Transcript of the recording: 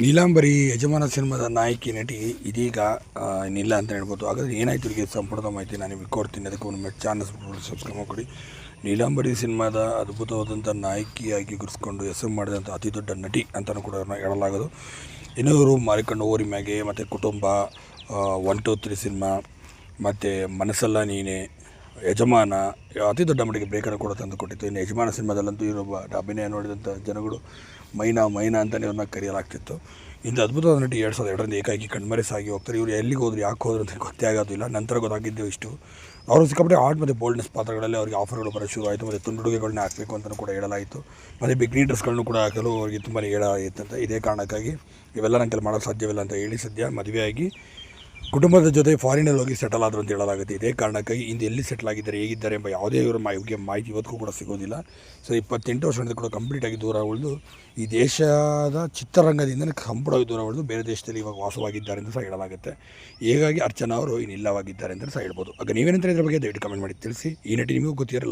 ನೀಲಾಂಬರಿ ಯಜಮಾನ ಸಿನಿಮಾದ ನಾಯಕಿ ನಟಿ ಇದೀಗ ಇನ್ನಿಲ್ಲ ಅಂತ ಹೇಳ್ಬೋದು. ಹಾಗಾದ್ರೆ ಏನಾಯ್ತು ಇವರಿಗೆ ಸಂಪೂರ್ಣ ಮಾಹಿತಿ ನಾನು ನಿಮಗೆ ಕೊಡ್ತೀನಿ. ಅದಕ್ಕೆ ಒಂದು ಚಾನಲ್ ಸಬ್ಸ್ಕ್ರೈಬ್ ಮಾಡಿಕೊಡಿ ನೀಲಾಂಬರಿ ಸಿನಿಮಾದ ಅದ್ಭುತವಾದಂಥ ನಾಯಕಿಯಾಗಿ ಗುರುಸ್ಕೊಂಡು ಹೆಸರು ಮಾಡಿದಂಥ ಅತಿ ದೊಡ್ಡ ನಟಿ ಅಂತಲೂ ಕೂಡ ಹೇಳಲಾಗೋದು. ಇನ್ನು ಇವರು ಮಾರಿಕೊಂಡು ಓರಿ ಮ್ಯಾಗೆ ಮತ್ತು ಕುಟುಂಬ ಒನ್ ಟು ತ್ರೀ ಸಿನಿಮಾ, ಮತ್ತು ಮನಸ್ಸಲ್ಲ ನೀನೆ ಯಜಮಾನ, ಅತಿ ದೊಡ್ಡ ಮಟ್ಟಿಗೆ ಬ್ರೇಕನ್ನು ಕೂಡ ತಂದು ಕೊಟ್ಟಿತ್ತು ಇನ್ನು ಯಜಮಾನ ಸಿನಿಮಾದಲ್ಲಂತೂ ಇವರು ಅಭಿನಯ ನೋಡಿದಂಥ ಜನಗಳು ಮೈನಾ ಮೈನಾ ಅಂತಲೇ ಇವ್ರನ್ನ ಕರೆಯಲಾಗ್ತಿತ್ತು. ಇಂಥ ಅದ್ಭುತವಾದ ನಟಿ ಎರಡು ಸಾವಿರದ ಎರಡರಿಂದ ಏಕಾಗಿ ಕಣ್ಮರೆ ಸಾಗಿ ಹೋಗ್ತಾರೆ. ಇವರು ಎಲ್ಲಿಗೆ ಹೋದ್ರು, ಯಾಕೆ ಹೋದ್ರು ಅಂತ ಗೊತ್ತೇ ಆಗೋದಿಲ್ಲ. ನಂತರ ಗೊತ್ತಾಗಿದ್ದು ಇಷ್ಟು. ಅವರು ಸಿಕ್ಕಾಪಟ್ಟೆ ಆರ್ಟ್ ಮತ್ತು ಬೋಲ್ಡ್ನೆಸ್ ಪಾತ್ರಗಳಲ್ಲಿ ಅವರಿಗೆ ಆಫರ್ಗಳು ಬರೋ ಶುರು ಆಯಿತು. ಮತ್ತು ತುಂಡುಡುಗೆಗಳನ್ನ ಹಾಕಬೇಕು ಅಂತಲೂ ಕೂಡ ಹೇಳಲಾಯಿತು. ಮತ್ತು ಬಿಗ್ ಡ್ರೆಸ್ಗಳನ್ನು ಕೂಡ ಹಾಕಲು ಅವರಿಗೆ ತುಂಬಾ ಹೇಳಾಯಿತಂತ ಇದೇ ಕಾರಣಕ್ಕಾಗಿ ಇವೆಲ್ಲ ನನ್ನ ಕೆಲ ಮಾಡೋಕ್ಕೆ ಸಾಧ್ಯವಿಲ್ಲ ಅಂತ ಹೇಳಿ ಸದ್ಯ ಮದುವೆಯಾಗಿ ಕುಟುಂಬದ ಜೊತೆ ಫಾರಿನಲ್ಲಿ ಹೋಗಿ ಸೆಟಲ್ ಆದರು ಅಂತ ಹೇಳಲಾಗುತ್ತೆ ಇದೇ ಕಾರಣಕ್ಕಾಗಿ ಇಂದು ಎಲ್ಲಿ ಸೆಟಲ್ ಆಗಿದ್ದಾರೆ, ಹೇಗಿದ್ದಾರೆ ಎಂಬ ಯಾವುದೇ ಇವರ ಮಾಹಿತಿ ಮಾಹಿತಿ ಇವತ್ತಿಗೂ ಕೂಡ ಸಿಗೋದಿಲ್ಲ. ಸೊ ಇಪ್ಪತ್ತೆಂಟು ವರ್ಷದಿಂದ ಕೂಡ ಕಂಪ್ಲೀಟಾಗಿ ದೂರ ಉಳಿದು ಈ ದೇಶದ ಚಿತ್ರರಂಗದಿಂದ ಸಂಪೂರ್ಣವಾಗಿ ದೂರ ಉಳಿದು ಬೇರೆ ದೇಶದಲ್ಲಿ ಇವಾಗ ವಾಸವಾಗಿದ್ದಾರೆ ಅಂತ ಸಹ ಹೇಳಲಾಗುತ್ತೆ ಹೀಗಾಗಿ ಅರ್ಚನಾ ಅವರು ಇನ್ನಿಲ್ಲವಾಗಿದ್ದಾರೆ ಅಂತ ಸಹ ಹೇಳ್ಬೋದು. ಆಗ ನೀವೇನಂತ ಇದ್ರ ಬಗ್ಗೆ ದಯವಿಟ್ಟು ಕಮೆಂಟ್ ಮಾಡಿ ತಿಳಿಸಿ. ಈ ನಟಿ ನಿಮಗೂ ಗೊತ್ತಿರೋ